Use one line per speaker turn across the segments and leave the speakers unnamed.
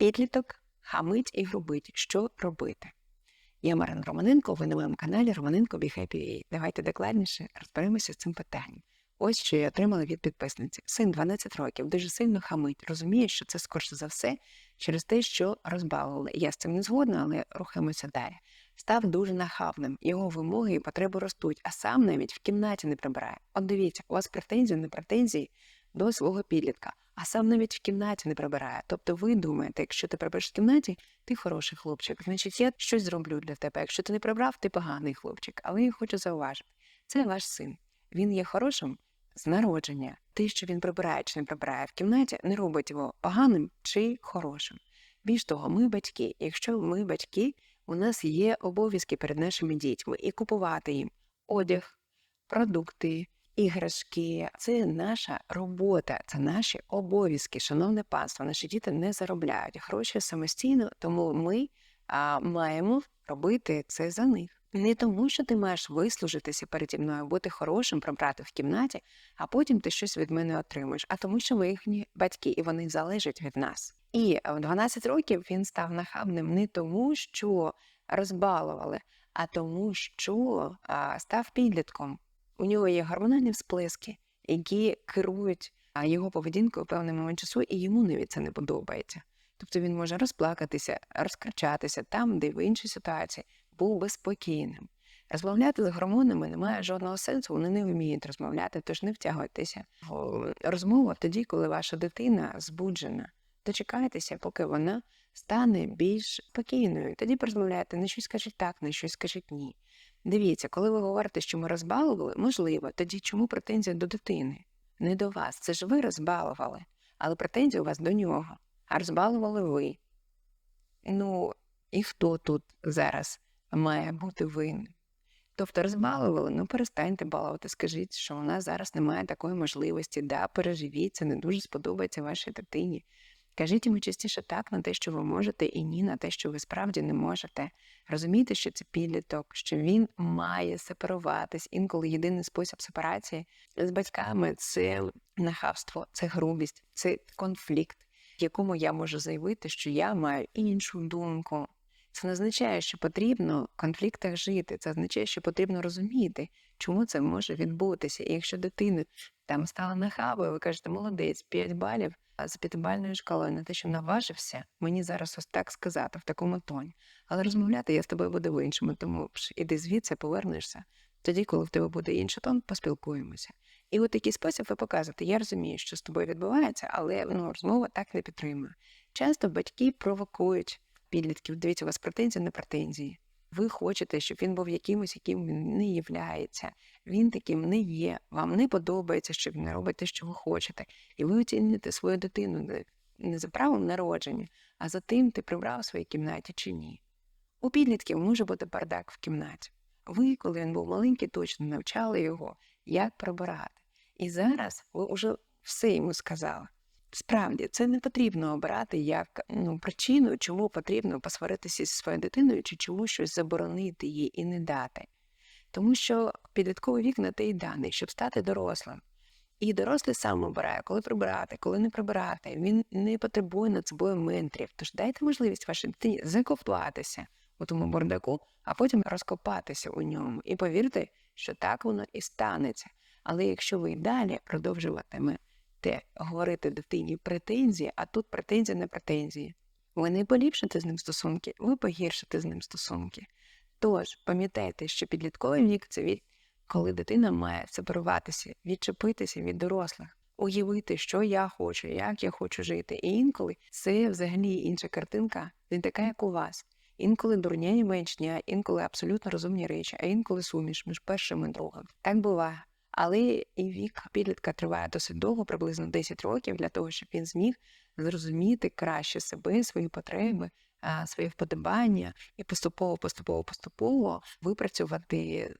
Підліток хамить і грубить. Що робити? Я Марина Романенко, ви на моєму каналі Романенко Be Happy Давайте докладніше розберемося з цим питанням. Ось що я отримала від підписниці. Син 12 років дуже сильно хамить. Розуміє, що це скорше за все через те, що розбавили. Я з цим не згодна, але рухаємося далі. Став дуже нахабним. Його вимоги і потреби ростуть, а сам навіть в кімнаті не прибирає. От дивіться, у вас претензії, не претензії до свого підлітка, а сам навіть в кімнаті не прибирає. Тобто ви думаєте, якщо ти прибереш в кімнаті, ти хороший хлопчик. Значить, я щось зроблю для тебе. Якщо ти не прибрав, ти поганий хлопчик. Але я хочу зауважити, це ваш син. Він є хорошим з народження. Те, що він прибирає чи не прибирає в кімнаті, не робить його поганим чи хорошим. Більш того, ми батьки. Якщо ми батьки, у нас є обов'язки перед нашими дітьми і купувати їм одяг, продукти, іграшки. Це наша робота, це наші обов'язки. Шановне панство, наші діти не заробляють гроші самостійно, тому ми а, маємо робити це за них. Не тому, що ти маєш вислужитися переді мною, бути хорошим, прибрати в кімнаті, а потім ти щось від мене отримуєш, а тому, що ми їхні батьки, і вони залежать від нас. І в 12 років він став нахабним не тому, що розбалували, а тому, що а, став підлітком. У нього є гормональні всплески, які керують його поведінкою певний момент часу, і йому навіть це не подобається. Тобто він може розплакатися, розкричатися там, де в іншій ситуації був би спокійним. Розмовляти з гормонами немає жодного сенсу, вони не вміють розмовляти, тож не втягуйтеся в розмову тоді, коли ваша дитина збуджена. Дочекайтеся, поки вона стане більш спокійною. Тоді порозмовляйте, не щось скажіть так, не щось скажіть ні. Дивіться, коли ви говорите, що ми розбалували, можливо, тоді чому претензія до дитини? Не до вас. Це ж ви розбалували, але претензія у вас до нього. А розбалували ви. Ну, і хто тут зараз має бути винним? Тобто розбалували, ну перестаньте балувати, скажіть, що у нас зараз немає такої можливості, да, переживіть, не дуже сподобається вашій дитині. Кажіть йому частіше так на те, що ви можете, і ні на те, що ви справді не можете. Розумійте, що це підліток, що він має сепаруватись. Інколи єдиний спосіб сепарації з батьками це нахабство, це грубість, це конфлікт, якому я можу заявити, що я маю іншу думку. Це не означає, що потрібно в конфліктах жити. Це означає, що потрібно розуміти, чому це може відбутися. І якщо дитина там стала нахабою, ви кажете, молодець, 5 балів з п'ятибальною шкалою на те, що наважився, мені зараз ось так сказати в такому тоні. Але розмовляти я з тобою буду в іншому, тому іди звідси, повернешся. Тоді, коли в тебе буде інший тон, поспілкуємося. І у такий спосіб ви показуєте, я розумію, що з тобою відбувається, але ну, розмова так не підтримує. Часто батьки провокують підлітків. Дивіться, у вас претензії на претензії. Ви хочете, щоб він був якимось, яким він не являється. Він таким не є. Вам не подобається, що він не робить те, що ви хочете. І ви оцінюєте свою дитину не за правом народження, а за тим, ти прибрав в своїй кімнаті чи ні. У підлітків може бути бардак в кімнаті. Ви, коли він був маленький, точно навчали його, як прибирати. І зараз ви вже все йому сказали. Справді, це не потрібно обирати як ну, причину, чому потрібно посваритися зі своєю дитиною, чи чому щось заборонити їй і не дати. Тому що підлітковий вік на те й даний, щоб стати дорослим. І дорослий сам обирає, коли прибирати, коли не прибирати. Він не потребує над собою менторів. Тож дайте можливість вашій дитині закопатися у тому бардаку, а потім розкопатися у ньому. І повірте, що так воно і станеться. Але якщо ви й далі продовжуватиме те говорити дитині претензії, а тут претензії на претензії. Ви не поліпшите з ним стосунки, ви погіршите з ним стосунки. Тож пам'ятайте, що підлітковий вік це вік, коли дитина має сепаруватися, відчепитися від дорослих, уявити, що я хочу, як я хочу жити. І інколи це взагалі інша картинка, не така, як у вас. Інколи дурня і маячня, інколи абсолютно розумні речі, а інколи суміш між першим і другим. Так буває. Але і вік підлітка триває досить довго, приблизно 10 років, для того, щоб він зміг зрозуміти краще себе, свої потреби, свої вподобання і поступово, поступово, поступово випрацювати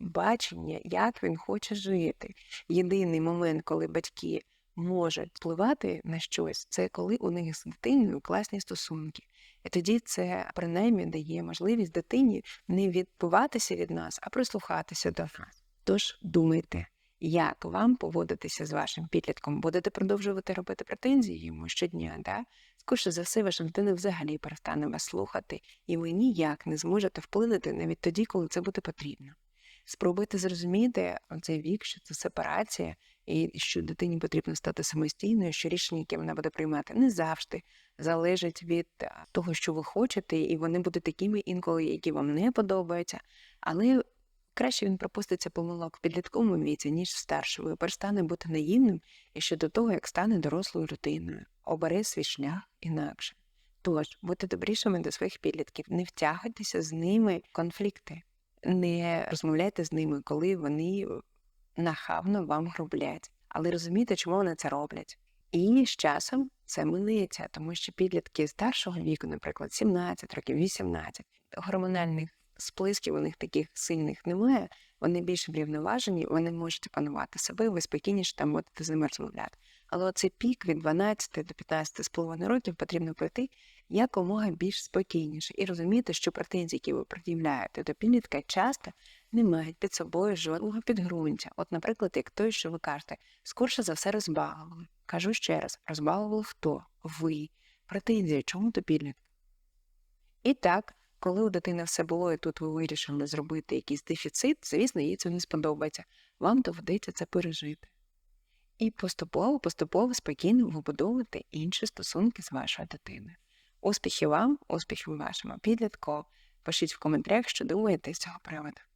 бачення, як він хоче жити. Єдиний момент, коли батьки можуть впливати на щось, це коли у них з дитиною класні стосунки. І тоді це принаймні дає можливість дитині не відбуватися від нас, а прислухатися до нас. Тож думайте, як вам поводитися з вашим підлітком? Будете продовжувати робити претензії йому щодня, да? скоріше за все, ваша дитина взагалі перестане вас слухати, і ви ніяк не зможете вплинути навіть тоді, коли це буде потрібно. Спробуйте зрозуміти цей вік, що це сепарація, і що дитині потрібно стати самостійною, що рішення, яке вона буде приймати, не завжди залежить від того, що ви хочете, і вони будуть такими інколи, які вам не подобаються. Але краще він пропуститься помилок в підлітковому віці, ніж в старшому, і перестане бути наївним і ще до того, як стане дорослою людиною, обере свій шлях інакше. Тож, будьте добрішими до своїх підлітків, не втягуйтеся з ними в конфлікти, не розмовляйте з ними, коли вони нахабно вам грублять, але розумійте, чому вони це роблять. І з часом це минеться, тому що підлітки старшого віку, наприклад, 17 років, 18, гормональних сплесків у них таких сильних немає, вони більш врівноважені, вони можуть опанувати себе, ви спокійніше там будете з ними розмовляти. Але оцей пік від 12 до 15 з половиною років потрібно пройти якомога більш спокійніше і розуміти, що претензії, які ви пред'являєте до підлітка, часто не мають під собою жодного підґрунтя. От, наприклад, як той, що ви кажете, скорше за все розбалували. Кажу ще раз, розбалували хто? Ви. Претензії, чому до підлітка? І так, коли у дитини все було, і тут ви вирішили зробити якийсь дефіцит, звісно, їй це не сподобається. Вам доведеться це пережити. І поступово, поступово спокійно вибудовувати інші стосунки з вашою дитиною. Успіхів вам, успіхів вашому підлітку. Пишіть в коментарях, що думаєте з цього приводу.